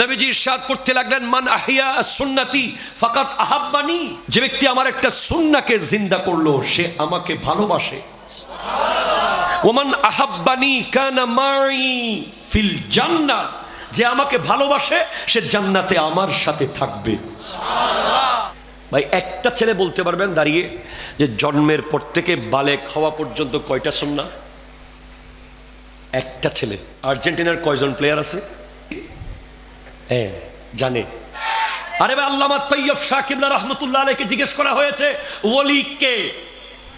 নবীজি ইরশাদ করতে লাগলেন, মান আহিয়া সুন্নতি, ফাকাত আহাব্বানি। যে ব্যক্তি আমার একটা সুন্নাকে জিন্দা করল, সে আমাকে ভালোবাসে। ওমান আহাব্বানি কানা মাই ফিল জান্নাত যে আমাকে ভালোবাসে, সে জান্নাতে আমার সাথে থাকবে। ভাই, একটা ছেলে বলতে পারবেন দাঁড়িয়ে যে জন্মের পর থেকে বালে খাওয়া পর্যন্ত কয়টা সুন্না একটা ছেলে। আর্জেন্টিনার কয়জন প্লেয়ার আছে? হ্যাঁ জানে। আরে ভাই, আল্লামা তৈয়ব সাকিবুল্লাহ রহমতুল্লাহ আলাইকে জিজ্ঞেস করা হয়েছে, ওলি কে?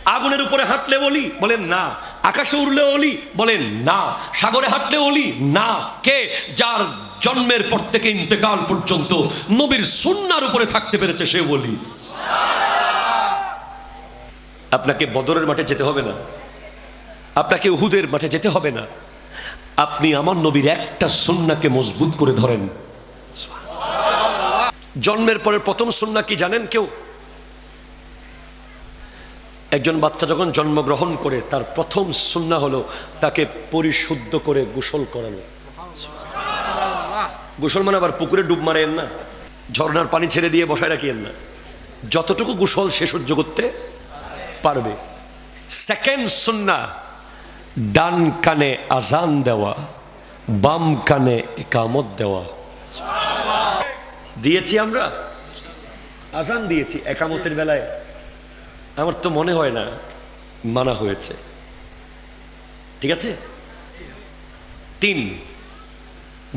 আগুনের উপরে হাঁটলে ওলি, বলেন না। আকাশে উড়লে ওলি, বলেন না। সাগরে হাঁটলে ওলি, না। কে? যার জন্মের পর থেকে ইন্তেকাল পর্যন্ত নবীর সুন্নার উপরে থাকতে পেরেছে সে বলি আপনাকে বদরের মাঠে যেতে হবে না। আপনাকে উহুদের মাঠে যেতে হবে না। আপনি আমার নবীর একটা সুন্নাকে মজবুত করে ধরেন। জন্মের পরের প্রথম সুন্না কি জানেন কেউ? একজন বাচ্চা যখন জন্মগ্রহণ করে, তার প্রথম সুন্না হলো তাকে পরিশুদ্ধ করে গোসল করানো। গোসল মানে আবার পুকুরে ডুব মারেন না, ঝর্ণার পানি ছেড়ে দিয়ে বসায় রাখিয়েন না। যতটুকু গোসল সে সহ্য করতে পারবে। সেকেন্ড সুন্না, ডান কানে আজান দেওয়া, বাম কানে একামত দেওয়া। দিয়েছি। আমরা? আজান দিয়েছি একামতের বেলায়। আমার তো মনে হয় না মানা হয়েছে। ঠিক আছে? তিন,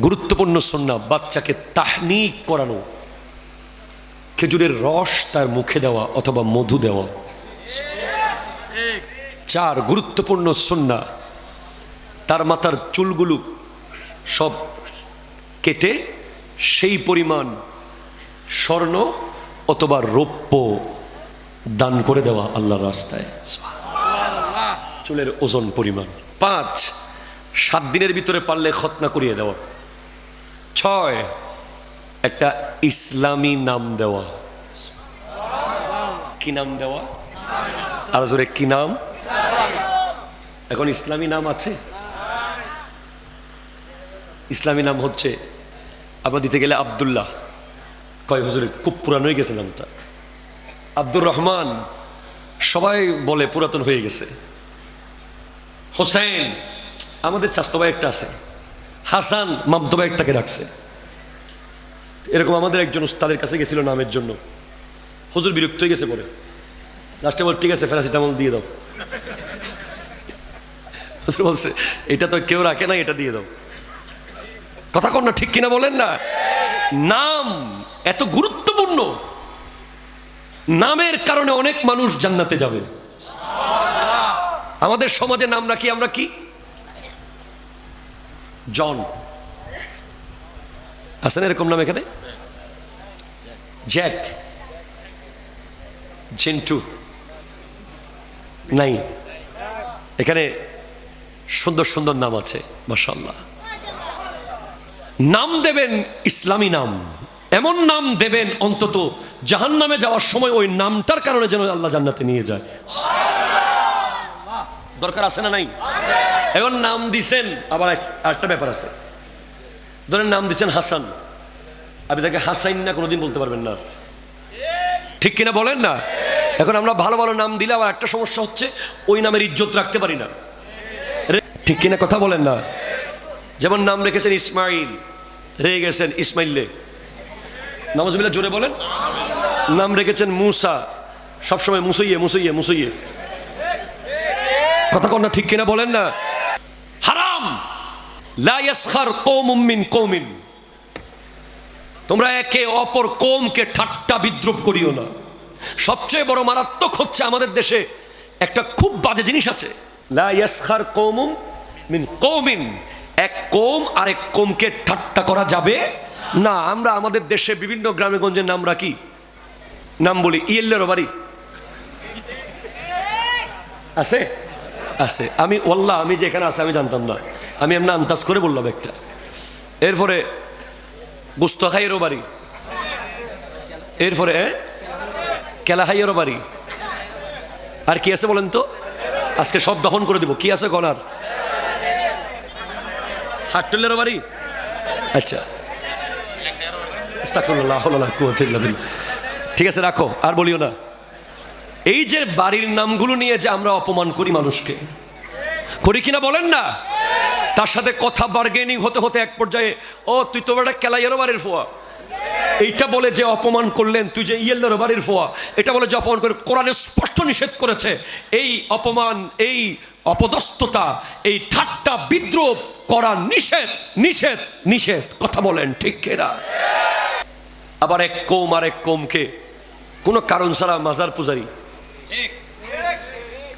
গুরুত্বপূর্ণ সন্না, বাচ্চাকে তাহনিক করানো। খেজুরের রস তার মুখে দেওয়া অথবা মধু দেওয়া। চার, গুরুত্বপূর্ণ সন্না, তার মাথার চুলগুলো সব কেটে সেই পরিমাণ স্বর্ণ অথবা রৌপ্য দান করে দেওয়া আল্লাহর রাস্তায়। চুলের ওজন পরিমাণ। পাঁচ সাত দিনের ভিতরে পারলে খতনা করিয়ে দেওয়া। ছয় একটা ইসলামী নাম দেওয়া। কি নাম দেওয়া? আর জোরে কি নাম? এখন ইসলামী নাম আছে? ইসলামী নাম হচ্ছে আমরা দিতে গেলে আবদুল্লাহ। কয়, হুজুরে, খুব পুরান হয়ে গেছে নামটা। আব্দুর রহমান, সবাই বলে পুরাতন হয়ে গেছে। হোসেন, আমাদের স্বাস্থ্য একটা আছে। হাসান মামদবা একটাকে রাখছে। এরকম আমাদের একজন উস্তাদের কাছে গেছিল নামের জন্য। হুজুর, বিরক্ত হয়ে গেছে পরে। লাস্টে বল, ঠিক আছে, প্যারাসিটামল দিয়ে দাও। বলছে, এটা তো কেউ রাখে না এটা দিয়ে দাও। কথা কন ঠিক কিনা বলেন না? নাম এত গুরুত্বপূর্ণ। নামের কারণে অনেক মানুষ জান্নাতে যাবে। আমাদের সমাজে নাম রাখি আমরা কি? জন। আছেন এরকম নাম এখানে? জ্যাক। জেন্টু। নাই। এখানে সুন্দর সুন্দর নাম আছে মাসাল্লাহ নাম দেবেন ইসলামী নাম। এমন নাম দেবেন অন্তত জাহান নামে যাওয়ার সময় ওই নামটার কারণে যেন আল্লাহ জান্নাতে নিয়ে যায়। দরকার আছে না নাই? এখন নাম দিছেন আবার এক- আরেকটা ব্যাপার আছে। ধরেন নাম দিচ্ছেন হাসান। আপনি তাকে হাসাইন না কোনোদিন বলতে পারবেন না। ঠিক কিনা বলেন না? এখন আমরা ভালো ভালো নাম দিলে আবার একটা সমস্যা হচ্ছে ওই নামের ইজ্জত রাখতে পারি না। ঠিক কিনা কথা বলেন না? যেমন নাম রেখেছেন ইসমাইল রেগে গেছেন ইসমাইলে। নওয়াজবিল্লা জোরে বলেন। নাম রেখেছেন মুসা। সবসময় মুসইয়ে মুসইয়ে মুসইয়ে কথা কন না, ঠিক কিনা বলেন না? হারাম। তোমরা একে অপর কোমকে ঠাট্টা বিদ্রুপ করিও না। সবচেয়ে বড় মারাত্মক হচ্ছে আমাদের দেশে একটা খুব বাজে জিনিস আছে। এক কৌম আরেক কৌমকে ঠাট্টা করা যাবে? না, আমরা আমাদের দেশে বিভিন্ন গ্রামে গঞ্জের নাম রাখি। নাম বলি, ইয়েল্লের বাড়ি। আছে? আছে। আমি ওল্লাহ আমি যে এখানে আছে, আমি জানতাম না। আমি এমনি আন্দাজ করে বললাম একটা। এরপরে গুস্তখাইয়েরও বাড়ি। এরপরে? কেলাহাইয়েরও বাড়ি। আর কি আছে বলেন তো? আজকে সব দহন করে দিব। কি আছে গলার হাটটলেরও বাড়ি? আচ্ছা। ঠিক আছে, রাখো, আর বলিও না। এই যে বাড়ির নামগুলো নিয়ে যে আমরা অপমান করি মানুষকে, করি কিনা বলেন না? তার সাথে কথা বার্গেনিং হতে হতে এক পর্যায়ে, ও, তুই তো একটা কেলাইয়েরও বাড়ির ফোয়া। এইটা বলে যে অপমান করলেন, তুই যে ইয়েল্লোর বাড়ির ফোয়া। এটা বলে যে অপমান করে কোরআনে স্পষ্ট নিষেধ করেছে, এই অপমান, এই অপদস্থতা, এই ঠাট্টা বিদ্রোহ করা নিষেধ নিষেধ নিষেধ। কথা বলেন, ঠিক কেরা আবার এক কৌম আর এক কৌমকে। কোনো কারণ ছাড়া মাজার পূজারি।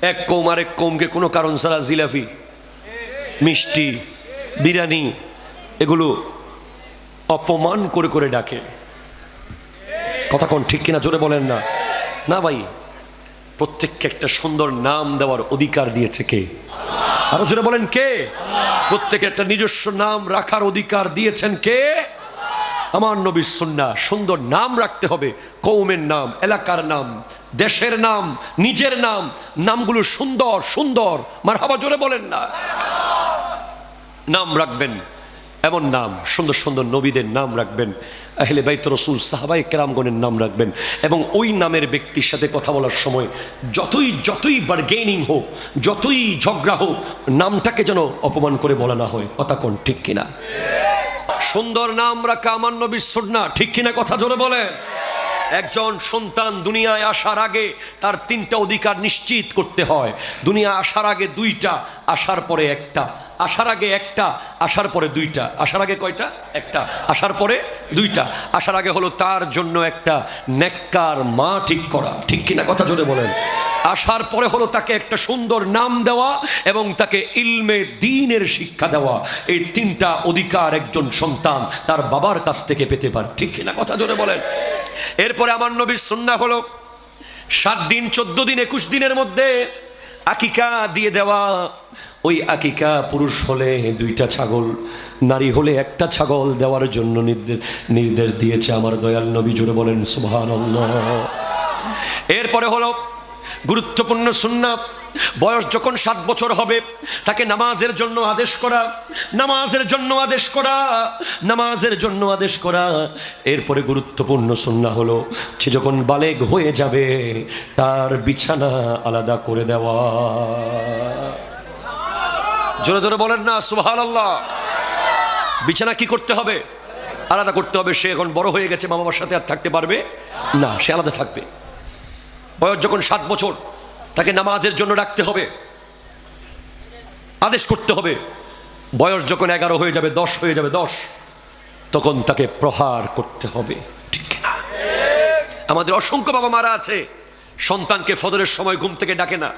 এক কৌম আর এক কৌমকে কোনো কারণ ছাড়া জিলাপি মিষ্টি, বিরিয়ানি, এগুলো অপমান করে করে ডাকে। কথা কোন ঠিক কিনা, জোরে বলেন না। না ভাই প্রত্যেককে একটা সুন্দর নাম দেওয়ার অধিকার দিয়েছে কে? আরও জোরে বলেন কে? প্রত্যেকে একটা নিজস্ব নাম রাখার অধিকার দিয়েছেন কে? আমার নবীর সুন্না সুন্দর নাম রাখতে হবে। কৌমের নাম, এলাকার নাম, দেশের নাম, নিজের নাম, নামগুলো সুন্দর সুন্দর। মার হাবা জোরে বলেন না। নাম রাখবেন। এমন নাম, সুন্দর সুন্দর নবীদের নাম রাখবেন, আহলে বাইত রসুল সাহাবাই কেরামগণের নাম রাখবেন, এবং ওই নামের ব্যক্তির সাথে কথা বলার সময় যতই যতই বার্গেনিং হোক, যতই ঝগড়া হোক, নামটাকে যেন অপমান করে বলা না হয়। কথা কোন, ঠিক কিনা? সুন্দর নাম রাখা আমার নবীর সুন্না ঠিক কিনা কথা জোরে বলে একজন সন্তান দুনিয়ায় আসার আগে তার তিনটা অধিকার নিশ্চিত করতে হয়। দুনিয়া আসার আগে দুইটা, আসার পরে একটা। আসার আগে একটা, আসার পরে দুইটা, আসার আগে কয়টা? একটা, আসার পরে দুইটা। আসার আগে হলো তার জন্য একটা নেককার মা ঠিক করা। ঠিক কিনা কথা জোরে বলেন। আসার পরে হলো তাকে একটা সুন্দর নাম দেওয়া এবং তাকে ইলমে দিনের শিক্ষা দেওয়া। এই তিনটা অধিকার একজন সন্তান তার বাবার কাছ থেকে পেতে পারে। ঠিক কিনা কথা জোরে বলেন। এরপরে আমার নবীর সুন্না হলো সাত দিন, চোদ্দ দিন, একুশ দিনের মধ্যে আকিকা দিয়ে দেওয়া। ওই আকিকা পুরুষ হলে দুইটা ছাগল, নারী হলে একটা ছাগল দেওয়ার জন্য নির্দেশ নির্দেশ দিয়েছে আমার দয়াল নবী জুড়ে বলেন সুবহান এরপরে হলো গুরুত্বপূর্ণ সুন্না বয়স যখন সাত বছর হবে, তাকে নামাজের জন্য আদেশ করা, নামাজের জন্য আদেশ করা, নামাজের জন্য আদেশ করা। এরপরে গুরুত্বপূর্ণ সুন্না হলো, সে যখন বালেগ হয়ে যাবে, তার বিছানা আলাদা করে দেওয়া। জোরে জোরে বলেন না সুহান আল্লাহ বিছানা কি করতে হবে? আলাদা করতে হবে, সে এখন বড় হয়ে গেছে মা বাবার সাথে আর থাকতে পারবে? না, সে আলাদা থাকবে। বয়স যখন সাত বছর, তাকে নামাজের জন্য রাখতে হবে। আদেশ করতে হবে। বয়স যখন এগারো হয়ে যাবে, দশ হয়ে যাবে, দশ, তখন তাকে প্রহার করতে হবে। ঠিক না আমাদের অসংখ্য বাবা মারা আছে। সন্তানকে ফজরের সময় ঘুম থেকে ডাকে না।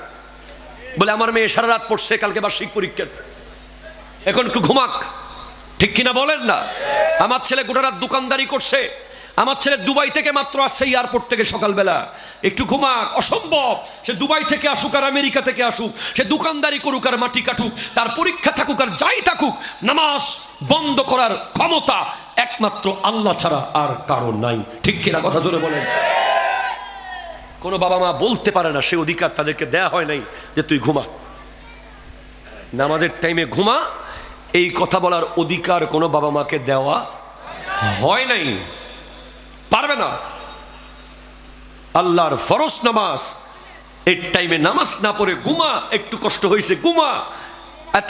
বলে, আমার মেয়ে সারা রাত পড়ছে, কালকে বার্ষিক পরীক্ষা। এখন একটু ঘুমাক। ঠিক কিনা বলেন না? আমার ছেলে গোটা রাত দোকানদারি করছে। আমার ছেলে দুবাই থেকে মাত্র আসছে এয়ারপোর্ট থেকে সকালবেলা। একটু ঘুমাক, অসম্ভব। সে দুবাই থেকে আসুক আর আমেরিকা থেকে আসুক, সে দোকানদারি করুক আর মাটি কাটুক, তার পরীক্ষা থাকুক আর যাই থাকুক, নামাজ বন্ধ করার ক্ষমতা একমাত্র আল্লাহ ছাড়া আর কারণ নাই। ঠিক কিনা কথা জোরে বলেন? কোনো বাবা মা বলতে পারে না, সে অধিকার তাদেরকে দেয়া হয় নাই যে তুই ঘুমা। নামাজের টাইমে ঘুমা, এই কথা বলার অধিকার কোনো বাবা মাকে দেওয়া হয় নাই। পারবে না। আল্লাহর ফরজ নামাজ এই টাইমে নামাজ না পড়ে ঘুমা, একটু কষ্ট হয়েছে ঘুমা। এত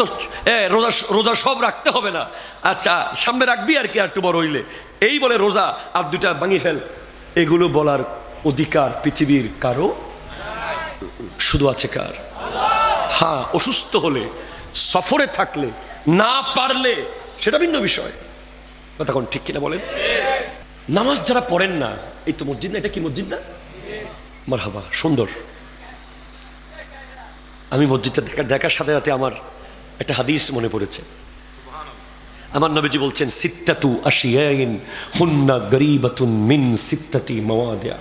রোজা রোজা সব রাখতে হবে না। আচ্ছা সামনে রাখবি আর কি, আর একটু বড় হইলে। এই বলে রোজা আর দুটা ভাঙি ফেল। এগুলো বলার অধিকার পৃথিবীর কারও? শুধু আছে কার? হ্যাঁ অসুস্থ হলে, সফরে থাকলে, না পারলে, সেটা ভিন্ন বিষয়। তখন ঠিক কিনা বলেন? নামাজ যারা পড়েন না, এই তো মসজিদ না, এটা কি মসজিদ না? মারহাবা, সুন্দর। আমি মসজিদটা দেখা দেখার সাথে সাথে আমার একটা হাদিস মনে পড়েছে। আমার নবীজি বলছেন, সিত্তাতু আশিয়াইন হুন্না গরিবাতুন মিন সিত্তাতি মাওয়াদিয়া।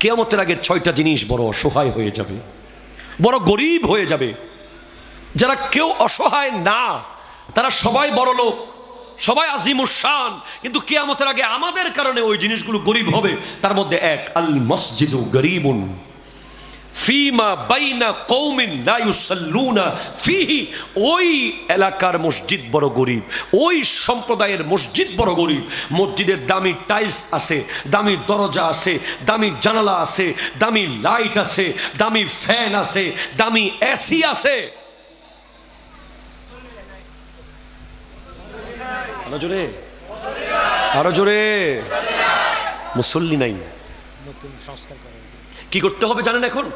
কেয়ামতের আগে ছয়টা জিনিস বড় অসহায় হয়ে যাবে, বড় গরিব হয়ে যাবে। যারা কেউ অসহায় না, তারা সবাই বড় লোক, সবাই আজিমুসান কিন্তু কেয়ামতের আগে আমাদের কারণে ওই জিনিসগুলো গরিব হবে, তার মধ্যে এক আল মসজিদ গরিবুন। ফিমা বাইনা কৌমিন লা ইউসাল্লুনা ফিহি। ওই এলাকার মসজিদ বড় গরিব, ওই সম্প্রদায়ের মসজিদ বড় গরিব। মসজিদের দামি টাইলস আছে, দামি দরজা আছে, দামি জানালা আছে, দামি লাইট আছে, দামি ফ্যান আছে, দামি এসি আছে। আরও জোরে আরও জোরে। মুসল্লি নাই। কি করতে হবে জানেন এখন?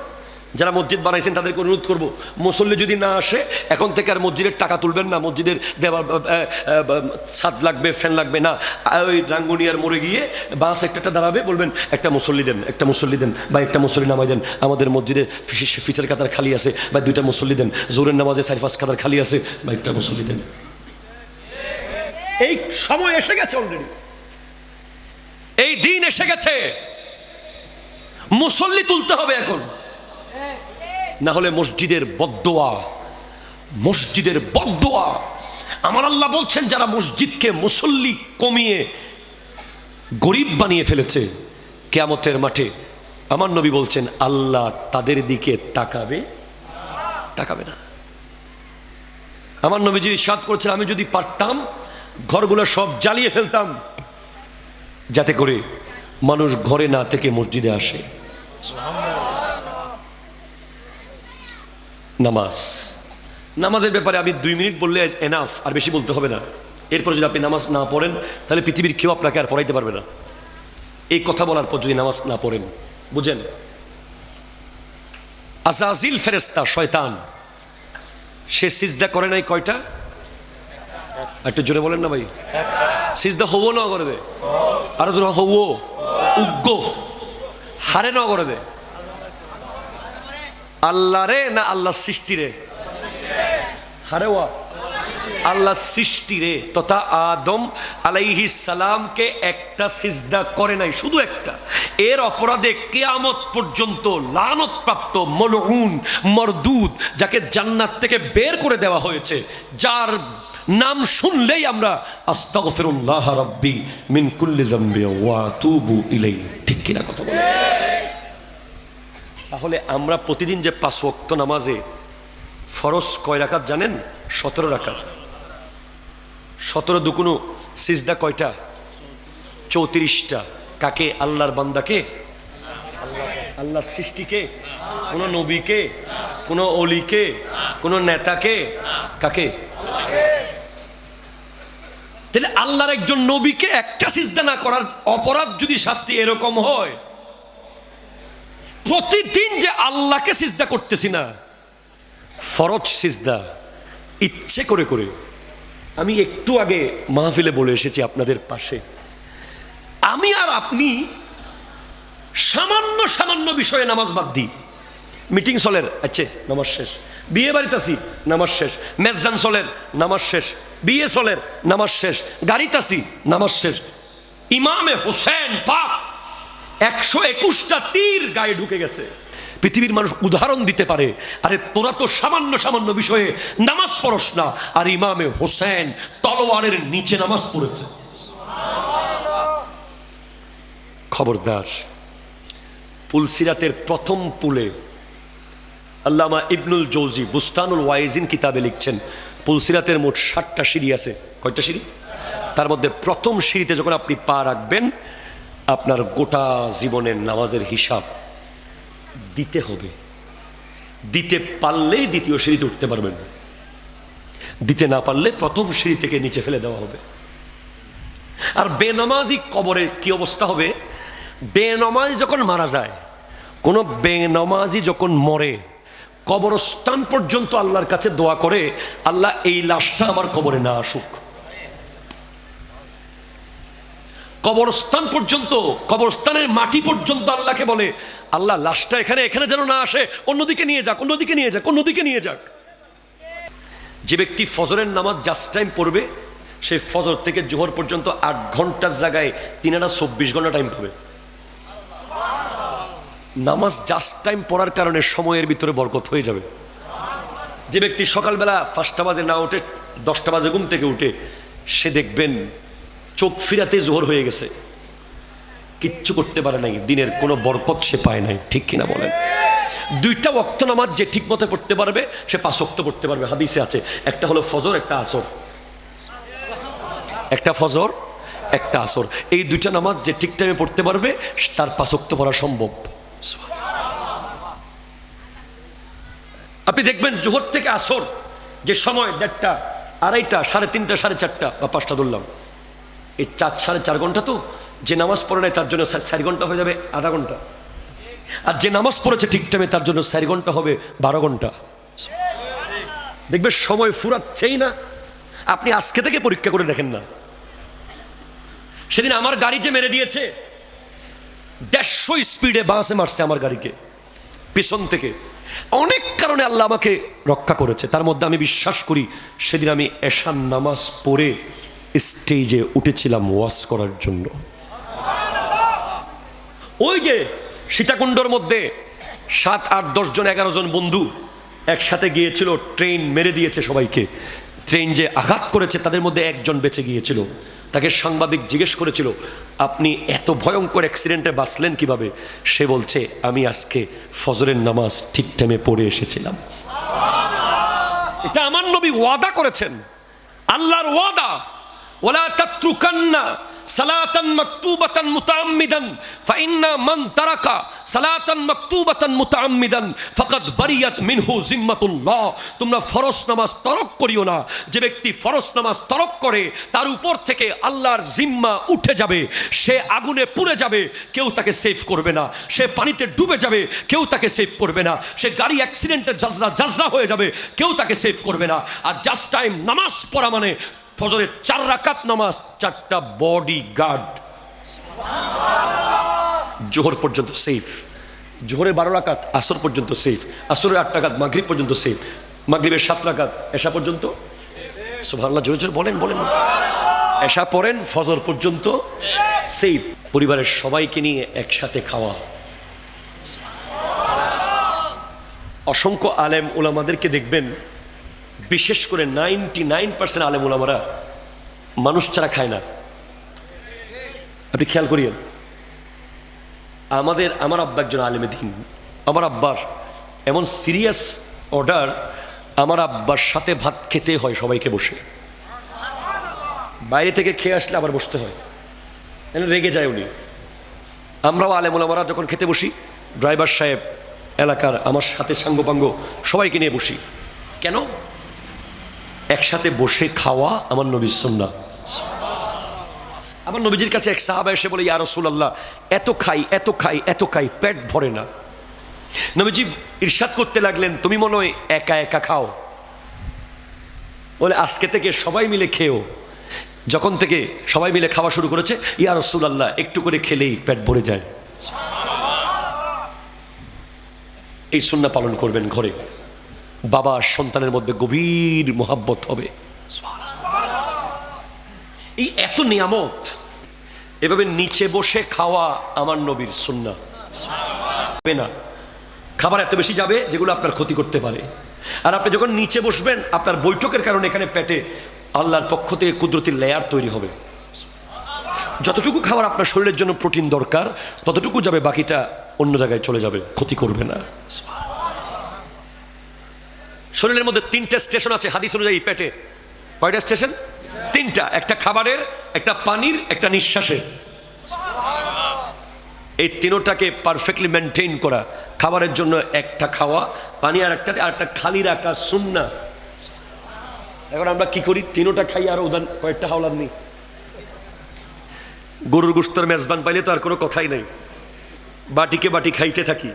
যারা মসজিদ বানাইছেন তাদেরকে অনুরোধ করব, মুসল্লি যদি না আসে, এখন থেকে আর মসজিদের টাকা তুলবেন না, মসজিদের দেওয়ার ছাদ লাগবে, ফ্যান লাগবে, না। ওই রাঙ্গুনিয়ার মোড়ে গিয়ে বাস একটা দাঁড়াবে, বলবেন, একটা মুসল্লি দেন, একটা মুসল্লি দেন, বা একটা মুসল্লি নামাই দেন। আমাদের মসজিদে ফিসের কাতার খালি আছে, বা দুইটা মুসল্লি দেন। জোরের নামাজে সাইফাস কাতার খালি আছে, বা একটা মুসল্লি দেন। এই সময় এসে গেছে অলরেডি এই দিন এসে গেছে। মুসল্লি তুলতে হবে এখন। না হলে মসজিদের বদোয়া মসজিদের বদোয়া আমার আল্লাহ বলছেন, যারা মসজিদকে মুসল্লি কমিয়ে গরিব বানিয়ে ফেলেছে, কেয়ামতের মাঠে আমার নবী বলছেন, আল্লাহ তাদের দিকে তাকাবে? তাকাবে না। আমার নবীজি সাদ করছেন, আমি যদি পারতাম, ঘরগুলো সব জ্বালিয়ে ফেলতাম, যাতে করে মানুষ ঘরে না থেকে মসজিদে আসে। নামাজ। নামাজের ব্যাপারে আমি দুই মিনিট বললে এনাফ আর বেশি বলতে হবে না। এরপর যদি আপনি নামাজ না পড়েন, তাহলে পৃথিবীর কেউ আপনাকে আর পড়াইতে পারবে না। এই কথা বলার পর যদি নামাজ না পড়েন, বুঝেন? আজাজিল ফেরেস্তা শয়তান। সে সিজদা করে নাই কয়টা? একটু জোরে বলেন না ভাই। সিজদা হব না করে দে আরও জোরে হব উগ্র। হারে না দে। আল্লাহ রে না আল্লাহ সৃষ্টি রে? হারে ওয়া। আল্লাহ সৃষ্টি রে। তথা আদম আলাইহি সালামকে একটা সিজদা করে নাই, শুধু একটা। এর অপরাধে কেয়ামত পর্যন্ত লানত প্রাপ্ত মলউন মরদুদ যাকে জান্নাত থেকে বের করে দেওয়া হয়েছে, যার নাম শুনলেই আমরা আস্তাগফিরুল্লাহ রাব্বি মিন কুল্লি যামবি ওয়া তুবু ইলাইহি। কিনা কথা বলে। তাহলে আমরা প্রতিদিন যে পাঁচ ওয়াক্ত নামাজে ফরজ কয় রাকাত জানেন? সতেরো রাকাত। সতেরো দুকুনো সিজদা কয়টা? চৌত্রিশটা। কাকে? আল্লাহর বান্দাকে? আল্লাহর সৃষ্টিকে? কোন নবীকে? কোন অলিকে? কোন নেতাকে? কাকে? তাহলে আল্লাহর একজন নবীকে একটা সিজদা না করার অপরাধ যদি শাস্তি এরকম হয়, প্রতিদিন যে আল্লাহকে সিজদা করতেছি না, ফরজ সিজদা, ইচ্ছে করে করে। আমি একটু আগে মাহফিলে বলে এসেছি আপনাদের পাশে। আমি আর আপনি সামান্য সামান্য বিষয়ে নামাজ বাদ দিই। মিটিং চলের আচ্ছা নামাজ শেষ। বিয়ে বাড়িতে আসি নামাজ শেষ। মেজান চলের, নামাজ শেষ। বিয়ে চলের, নামাজ শেষ। গাড়িতে আসি নামাজ শেষ। ইমামে হোসেন পাক একশো একুশটা তীর গায়ে ঢুকে গেছে। পৃথিবীর মানুষ উদাহরণ দিতে পারে, আরে তোরা তো সামান্য সামান্য বিষয়ে নামাজ পড়স না। আর ইমামে হোসেন তলোয়ারের নিচে নামাজ পড়েছে। খবরদার, পুলসিরাতের প্রথম পুলে আল্লামা ইবনুল জৌজি বুস্তানুল ওয়াইজিন কিতাবে লিখছেন পুলসিরাতের মোট ষাটটা সিঁড়ি আছে। কয়টা সিঁড়ি? তার মধ্যে প্রথম সিঁড়িতে যখন আপনি পা রাখবেন, আপনার গোটা জীবনের নামাজের হিসাব দিতে হবে। দিতে পারলেই দ্বিতীয় সিঁড়িতে উঠতে পারবেন। দিতে না পারলে প্রথম সিঁড়ি থেকে নিচে ফেলে দেওয়া হবে। আর বেনামাজি কবরে কি অবস্থা হবে? বেনমাজি যখন মারা যায়, কোনো বেনমাজি যখন মরে কবরস্থান পর্যন্ত আল্লাহর কাছে দোয়া করে, আল্লাহ এই লাশটা আমার কবরে না আসুক। কবরস্থান পর্যন্ত, কবরস্থানের মাটি পর্যন্ত আল্লাহকে বলে, আল্লাহ লাশটা এখানে এখানে যেন না আসে, অন্যদিকে নিয়ে যাক, অন্যদিকে নিয়ে যাক, অন্যদিকে নিয়ে যাক। যে ব্যক্তি ফজরের নামাজ জাস্ট টাইম পড়বে, সে ফজর থেকে জোহর পর্যন্ত আট ঘণ্টার জায়গায় তিনারা চব্বিশ ঘণ্টা টাইম পাবে। নামাজ জাস্ট টাইম পড়ার কারণে সময়ের ভিতরে বরকত হয়ে যাবে। যে ব্যক্তি সকালবেলা পাঁচটা বাজে না উঠে, দশটা বাজে ঘুম থেকে উঠে, সে দেখবেন চোখ ফিরাতে জোহর হয়ে গেছে। কিচ্ছু করতে পারে নাই, দিনের কোনো বরকত সে পায় নাই, ঠিক কিনা বলেন? দুইটা ওয়াক্ত নামাজ যে ঠিক মতো পড়তে পারবে, সে পাঁচ ওয়াক্ত পড়তে পারবে, হাদিসে আছে। একটা হলো ফজর, একটা আসর। একটা ফজর, একটা আসর। এই দুইটা নামাজ যে ঠিক টাইমে পড়তে পারবে, তার পাঁচক্ত পড়া সম্ভব। আপনি দেখবেন জোহর থেকে আসর যে সময় দেড়টা, আড়াইটা, সাড়ে তিনটা, সাড়ে চারটা বা পাঁচটা ধরলাম। এই চার, সাড়ে চার ঘণ্টা তো যে নামাজ পড়ে নাই তার জন্য চার ঘণ্টা হয়ে যাবে আধা ঘণ্টা। আর যে নামাজ পড়েছে ঠিক টাইমে তার জন্য চার ঘণ্টা হবে বারো ঘণ্টা। দেখবে সময় ফুরাচ্ছেই না। আপনি আজকে থেকে পরীক্ষা করে দেখেন না। সেদিন আমার গাড়ি যে মেরে দিয়েছে দেড়শো স্পিডে বাসে মারছে আমার গাড়িকে, পেছন থেকে। অনেক কারণে আল্লাহ আমাকে রক্ষা করেছে। তার মধ্যে আমি বিশ্বাস করি, সেদিন আমি এশান নামাজ পড়ে স্টেজে উঠেছিলাম ওয়াশ করার জন্য। ওই যে সীতাকুণ্ডর মধ্যে সাত, আট, দশ জন, এগারো জন বন্ধু একসাথে গিয়েছিল, ট্রেন মেরে দিয়েছে সবাইকে। ট্রেন যে আঘাত করেছে, তাদের মধ্যে একজন বেঁচে গিয়েছিল। তাকে সাংবাদিক জিজ্ঞেস করেছিল, আপনি এত ভয়ঙ্কর অ্যাক্সিডেন্টে বাঁচলেন কীভাবে? সে বলছে, আমি আজকে ফজরের নামাজ ঠিক টাইমে পড়ে এসেছিলাম। এটা আমার নবী ওয়াদা করেছেন। আল্লাহর ওয়াদা ওলা তাত্রুকান্না সালাতান মাকতুবাতান মুতাআম্মিদান, ফাইন্না মান তারাকা সালাতান মাকতুবাতান মুতাআম্মিদান, ফাকাদ বারিয়াত মিনহু জিম্মাতুল্লাহ। তোমরা ফরজ নামাজ তরক করিও না। যে ব্যক্তি ফরজ নামাজ তরক করে, তার উপর থেকে আল্লাহর জিম্মা উঠে যাবে, সে আগুনে পুড়ে যাবে, কেউ তাকে সেফ করবে না। সে পানিতে ডুবে যাবে, কেউ তাকে সেভ করবে না। সে গাড়ি অ্যাক্সিডেন্টে জাজরা জাজরা হয়ে যাবে, কেউ তাকে সেফ করবে না। আর জাস্ট টাইম নামাজ পড়া মানে ফজরের চার রাকাত নামাজ, চারটা বডি গার্ড জোহর পর্যন্ত সেফ জোহরের বারো রাকাত, আসর পর্যন্ত সেফ আসরের আট রাকাত, মাগরিব পর্যন্ত সেফ মাগরিবের সাত রাকাত এসা পর্যন্ত? সুবহানাল্লাহ, জোরে জোরে বলেন বলেন। এসা পড়েন, ফজর পর্যন্ত সেফ পরিবারের সবাইকে নিয়ে একসাথে খাওয়া। অসংখ্য আলেম ওলামাদেরকে দেখবেন বিশেষ করে নাইনটি নাইন পার্সেন্ট আলেম ওলামারা মানুষ ছাড়া খায় না। আপনি খেয়াল করিয়েন, আমাদের, আমার আব্বা একজন আলেমে দিন, আমার আব্বার এমন সিরিয়াস অর্ডার, আমার আব্বার সাথে ভাত খেতে হয়, সবাইকে বসে। বাইরে থেকে খেয়ে আসলে আবার বসতে হয়। রেগে যায় উনি। আমরাও আলেমুল আমরা যখন খেতে বসি, ড্রাইভার সাহেব, এলাকার আমার সাথে সাঙ্গপাঙ্গ, সবাইকে নিয়ে বসি। কেন? একসাথে বসে খাওয়া আমার নবীর সন্না আমার নবীজির কাছে এক সাহাবা এসে বলে, ইয়া রসুলাল্লাহ, এত খাই এত খাই এত খাই, পেট ভরে না। নবীজি ইরশাদ করতে লাগলেন, তুমি মনে হয় একা একা খাও? বলে, আজকে থেকে সবাই মিলে খেও। যখন থেকে সবাই মিলে খাওয়া শুরু করেছে, ইয়া রসুলাল্লাহ, একটু করে খেলেই পেট ভরে যায়। এই সুন্না পালন করবেন ঘরে। বাবা সন্তানের মধ্যে গভীর মোহাব্বত হবে। এই এত নিয়ামত, এভাবে নিচে বসে খাওয়া আমার নবীর সুন্না না। খাবার এত বেশি যাবে যেগুলো আপনার ক্ষতি করতে পারে। আর আপনি যখন নিচে বসবেন, আপনার বৈঠকের কারণে এখানে পেটে আল্লাহর পক্ষ থেকে কুদরতির লেয়ার তৈরি হবে। যতটুকু খাবার আপনার শরীরের জন্য প্রোটিন দরকার, ততটুকু যাবে, বাকিটা অন্য জায়গায় চলে যাবে, ক্ষতি করবে না। শরীরের মধ্যে তিনটা স্টেশন আছে, হাদিস অনুযায়ী পেটে। কয়টা স্টেশন? তিনটা। একটা খাবারের, একটা পানির, একটা নিঃশ্বাসের। এই তিনোটাকে পারফেক্টলি মেনটেন করা। খাবারের জন্য একটা খাওয়া, পানি আর একটা আর একটা খালি রাখা সুন্না। এখন আমরা কি করি? তিনোটা খাই আর উদান কয়েকটা হাওলার নেই। গরুর গুস্তর মেজবান পাইলে তো আর কোনো কথাই নেই। বাটিকে বাটি খাইতে থাকি।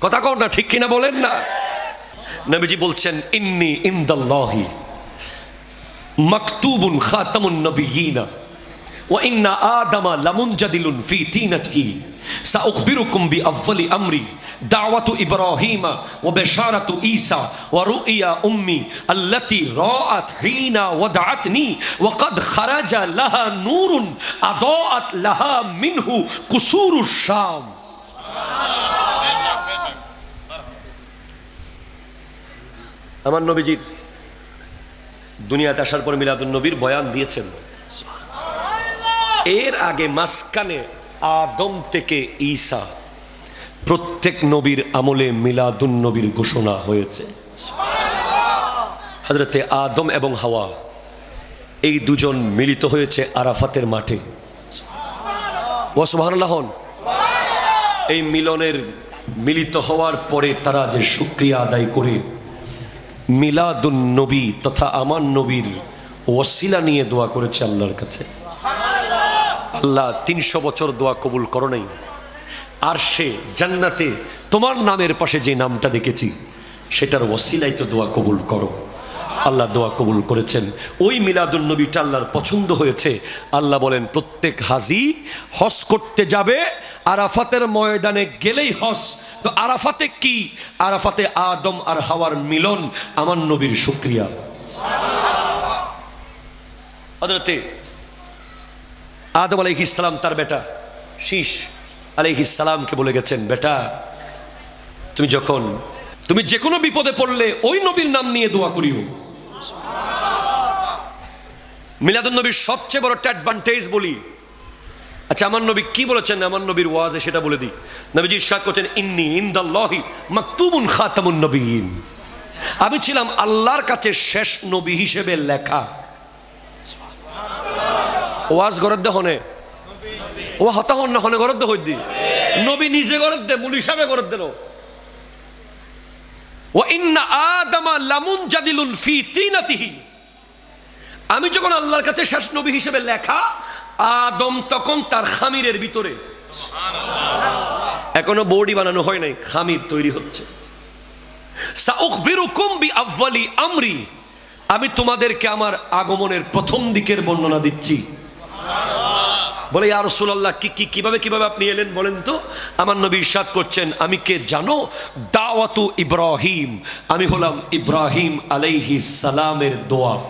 কথা কর না, ঠিক কিনা বলেন না। নবীজি বলছেন ইন্নি ইন্দাল্লাহি মাকতুবুন খাতামুন নবিয়িনা ওয়া ইন্না আদামা লামুনজাদিলুন ফি তিনাতিহি সাউখবিরুকুম বিআউয়ালি আমরি দাওয়াতু ইব্রাহিমা ওয়া বিশারাতু ঈসা ওয়া রুইয়া উম্মি আল্লাতি রাআত হিনা ওয়াদাআতনি ওয়া কদ খারাজা লাহা নূরুন আদাআত লাহা মিনহু কুসুরুশ শাম সুবহানাল্লাহ আমার নবীজির দুনিয়াতে আসার পর মিলাদুন নবীর বয়ান দিয়েছেন। এর আগে মাঝখানে আদম থেকে ঈসা প্রত্যেক নবীর আমলে মিলাদুন নবীর ঘোষণা হয়েছে। হজরতে আদম এবং হাওয়া এই দুজন মিলিত হয়েছে আরাফাতের মাঠে। ওয়াসবাহান এই মিলনের মিলিত হওয়ার পরে তারা যে শুক্রিয়া আদায় করে মিলাদুন নবী তথা আমার নবীর ওয়াসিলা নিয়ে দোয়া করেছে আল্লাহর কাছে। আল্লাহ তিনশো বছর দোয়া কবুল করো নাই। আর সে জান্নাতে তোমার নামের পাশে যে নামটা দেখেছি, সেটার ওয়াসিলাই তো দোয়া কবুল করো। আল্লাহ দোয়া কবুল করেছেন। ওই মিলাদুন নবীটা আল্লাহর পছন্দ হয়েছে। আল্লাহ বলেন, প্রত্যেক হাজি হস করতে যাবে, আরাফাতের ময়দানে গেলেই হস তো আরাফাতে কি? আরাফাতে আদম আর হাওয়ার মিলন আমার নবীর শুক্রিয়া। হজরতে আদম আলাইহ ইসলাম তার বেটা, শীষ আলাইহ ইসলামকে বলে গেছেন, বেটা, তুমি যখন, তুমি যে কোনো বিপদে পড়লে ওই নবীর নাম নিয়ে দোয়া করিও। মিলাদুল নবীর সবচেয়ে বড় অ্যাডভান্টেজ বলি আচ্ছা আমার নবী কি বলেছেন? আমার নবীর ওয়াজে সেটা বলে দিই। নবীজি ইরশাদ করছেন, ইন্নি ইন্দাল্লাহি মাকতুবুন খাতামুন নবীন। আমি ছিলাম আল্লাহর কাছে শেষ নবী হিসেবে লেখা। ওয়াজ গরদ দে হনে? ও হতা হন না হনে গরদ দে হইদি নবী নিজে গরদ দে মূল হিসাবে গরদ দিল ও ইন্না আদামা লামুন জাদিলুন ফি তিনাতিহি। আমি যখন আল্লাহর কাছে শেষ নবী হিসেবে লেখা আদম তখন তার খামিরের ভিতরে। এখনও বডি বানানো হয় নাই, খামির তৈরি হচ্ছে। আমরি। আমি তোমাদেরকে আমার আগমনের প্রথম দিকের বর্ণনা দিচ্ছি। বলে, ইয়া রাসূলুল্লাহ, কি কি, কীভাবে কীভাবে আপনি এলেন বলেন তো? আমার নবী ইরশাদ করছেন, আমি কে জানো? দাওয়াতু ইব্রাহিম। আমি হলাম ইব্রাহিম আলাইহি সালামের দোয়া।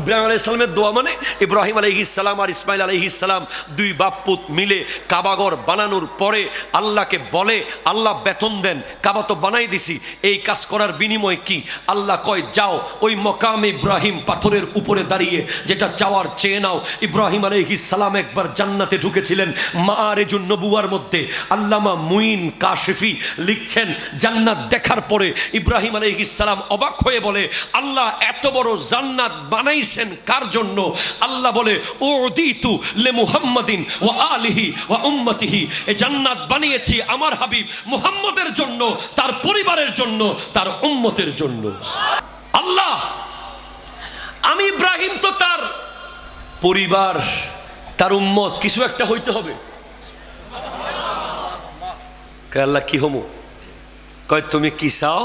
ইব্রাহিম আলাই সালামের দোয়া মানে ইব্রাহিম আলহি সালাম আর ইসমাইল আলহি সালাম দুই বাপ্পুত মিলে কাবাগর বানানোর পরে আল্লাহকে বলে, আল্লাহ বেতন দেন, কাবা তো বানাই দিছি। এই কাজ করার বিনিময় কি? আল্লাহ কয়, যাও, ওই মকাম ইব্রাহিম পাথরের উপরে দাঁড়িয়ে যেটা চাওয়ার চেয়ে নাও। ইব্রাহিম আলহি সালাম একবার জান্নাতে ঢুকেছিলেন মা রেজুন নবুয়ার মধ্যে। আল্লামা মুইন কাশিফি লিখছেন, জান্নাত দেখার পরে ইব্রাহিম আলহি সালাম অবাক হয়ে বলে, আল্লাহ এত বড় জান্নাত বানাইছেন কার জন্য? আল্লাহ বলে ও দিতু লে মুহাম্মাদিন ও আলিহি ও উম্মতিহি। এ জান্নাত বানিয়েছি আমার হাবিব মুহাম্মদের জন্য, তার পরিবারের জন্য, তার উম্মতের জন্য। আল্লাহ, আমি ইব্রাহিম তো তার পরিবার, তার উম্মত, কিছু একটা হইতে হবে। আল্লাহ, কি হমু? কয়, তুমি কি চাও?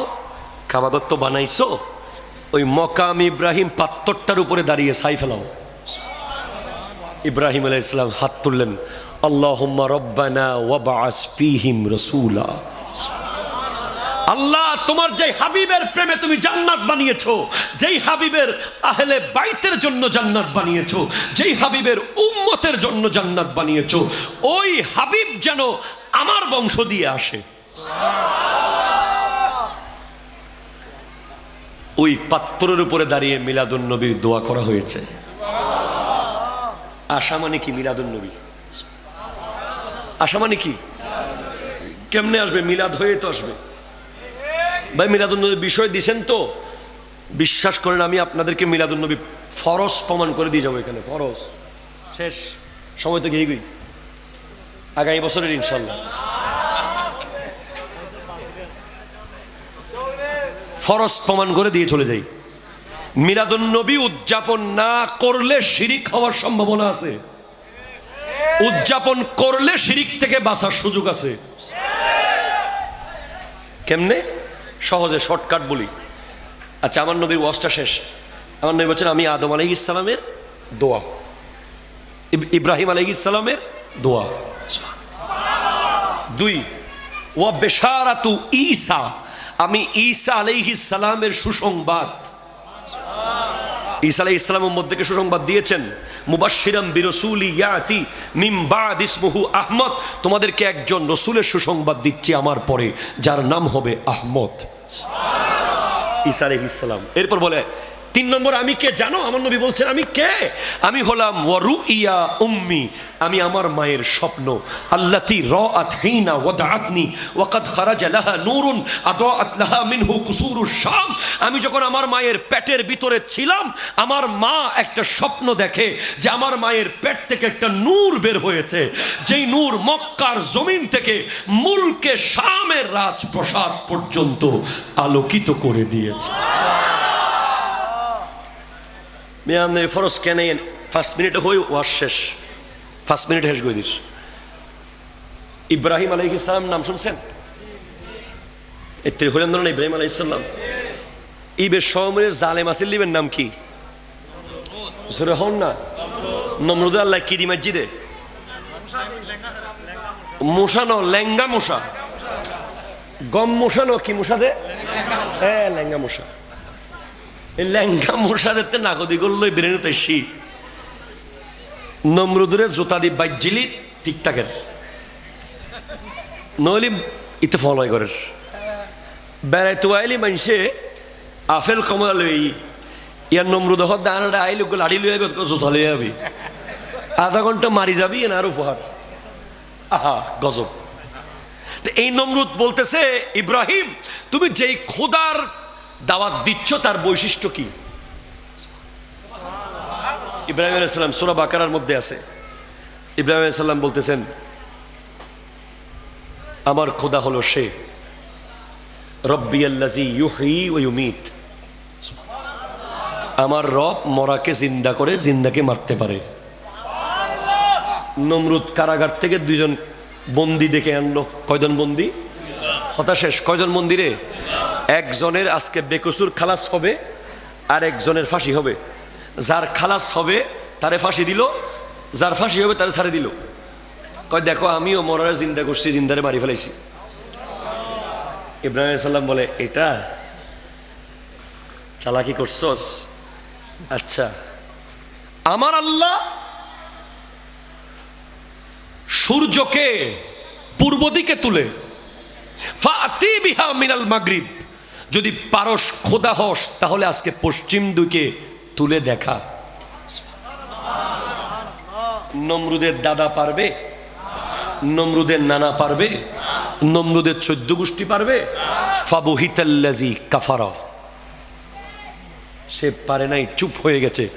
কাবাগত তো বানাইছো? ওই মকাম ইব্রাহিম পাত্তরটার উপরে দাঁড়িয়ে সাই ফেলাও। ইব্রাহিম আলাইহিস ইসলাম হাত তুললেন, আল্লাহুম্মা রব্বানা ওয়াবাস ফীহিম রাসূলা। আল্লাহ, তোমার যেই হাবিবের প্রেমে তুমি জান্নাত বানিয়েছো, যেই হাবিবের আহলে বাইতের জন্য জান্নাত বানিয়েছো, যেই হাবিবের উম্মতের জন্য জান্নাত বানিয়েছো, ওই হাবিব যেন আমার বংশ দিয়ে আসে। ওই পাত্রের উপরে দাঁড়িয়ে মিলাদুন নবীর দোয়া করা হয়েছে। আশা মানে কি মিলাদুন নবী? আশা মানে কি? কেমনে আসবে? মিলাদ হয়ে তো আসবে। ভাই, মিলাদুন নবীর বিষয় দিছেন তো। বিশ্বাস করেন, আমি আপনাদেরকে মিলাদুন নবী ফরজ প্রমাণ করে দিয়ে যাব এখানে, ফরজ। শেষ। সময় তো গিয়ে গই। আগামী বছরের ইনশাল্লাহ। ফরজ প্রমাণ করে দিয়ে চলে যাই। মিলাদুন নবী উদযাপন না করলে শিরিক হওয়ার সম্ভাবনা আছে। উদযাপন করলে শিরিক থেকে বাঁচার সুযোগ আছে। কেমনে? সহজে শর্টকাট বলি। আচ্ছা আমার নবীর ওয়াজটা শেষ। আমার নবী বলছেন, আমি আদম আলহ ইসলামের দোয়া। ইব্রাহিম আলহ ইসলামের দোয়া। দুই, ওয়া বেশারাতু ঈসা। আমি ঈসা আলাইহিস সালামের সুসংবাদ। ঈসা আলাইহিস সালামের মধ্যে সুসংবাদ দিয়েছেন, মুবাশশিরাম বিরসুলি ইয়াতি মিমবাদ ইসমুহু আহমদ, তোমাদেরকে একজন রসুলের সুসংবাদ দিচ্ছি আমার পরে, যার নাম হবে আহমদ। ঈসা আলাইহিস সালাম। এরপর বলে তিন নম্বর, আমি কে? জানো? আমার নবী বলছেন, আমি কে? আমি হলাম ওয়ারু ইয়া উম্মি। আমি আমার মায়ের স্বপ্ন। আল্লাতি র আতহিনা ওয়াদাতনি ওয়াকাদ খারাজা লাহা নূরুন আদাআত লাহা মিনহু কুসুরুশ শাম। আমি যখন আমার মায়ের পেটের ভিতরে ছিলাম, আমার মা একটা স্বপ্ন দেখে যে আমার মায়ের পেট থেকে একটা নূর বের হয়েছে। যেই নূর মক্কার জমিন থেকে মুলকে শামের রাজপ্রসাদ পর্যন্ত আলোকিত করে দিয়েছে। মেয়াম ফরজ কেনে ফার্স্ট মিনিটে হই ওয়ার শেষ। ফার্স্ট মিনিট করে দিস। ইব্রাহিম আলাইহ ইসলাম নাম শুনছেন? এত্রে হলেন ধরুন ইব্রাহিম আলাইহ ইসলাম ইবের সময়ের জালেম আসিল লিবের নাম কি? জোরে হন না। নমরুদ আল্লাহ কি দি মসজিদে? মশানো লেঙ্গা মশা গম মশানো কি মশা দে হ্যাঁ লেঙ্গা মশা এই লেঙ্গা মশা যেতে নাগদি করল বেরেন তাইছি নমরুদুরে জোতা দি বাইজিলি টিকটাকের। নইলি ইতে ফলয় করে বেড়াইতে আইলি মানুষে আফেল কমলা লই ইয়ার নমরুদ হত দানাটা আইলি লাড়ি লই আবি জোতা লই আবি আধা ঘণ্টা মারি যাবি আর উপহার। আহা, গজব। এই নমরুদ বলতেছে, ইব্রাহিম, তুমি যেই খোদার দাওয়াত দিচ্ছ, তার বৈশিষ্ট্য কি? ইব্রাহিম আলাইসাল্লাম সুরা বাকারার মধ্যে আছে। ইব্রাহিম আলাইসাল্লাম বলতেছেন, আমার খোদা হলো সে। রব্বি আল্লাজি ইউহি ইউমিত। আমার রব মরাকে জিন্দা করে, জিন্দাকে মারতে পারে। নমরুদ কারাগার থেকে দুইজন বন্দি ডেকে আনলো। কয়জন বন্দি? হতাশেষ কয়জন মন্দিরে? একজনের আজকে বেকসুর খালাস হবে, আর একজনের ফাঁসি হবে। যার খালাস হবে, তারে ফাঁসি দিল, যার ফাঁসি হবে, তারে ছাড়ে দিল। কয়, দেখো, আমিও মরারে জিন্দা করছি, জিন্দারে মারি ফেলাইছি। ইব্রাহিম সাল্লাম বলে, এটা চালাকি করছস? আচ্ছা। আমার আল্লাহ সূর্যকে পূর্ব দিকে তুলে ফাতি বিহা মিনাল মাগরিব। যদি পারস খোদা হস, তাহলে আজকে পশ্চিম দিকে তুলে দেখা। নমরুদের দাদা পারবে? নমরুদের নানা পারবে? নমরুদের চোদ্দ গোষ্ঠী পারবে? ফাবহিতাল্লাজি কাফারা। সে পারে নাই, চুপ হয়ে গেছে।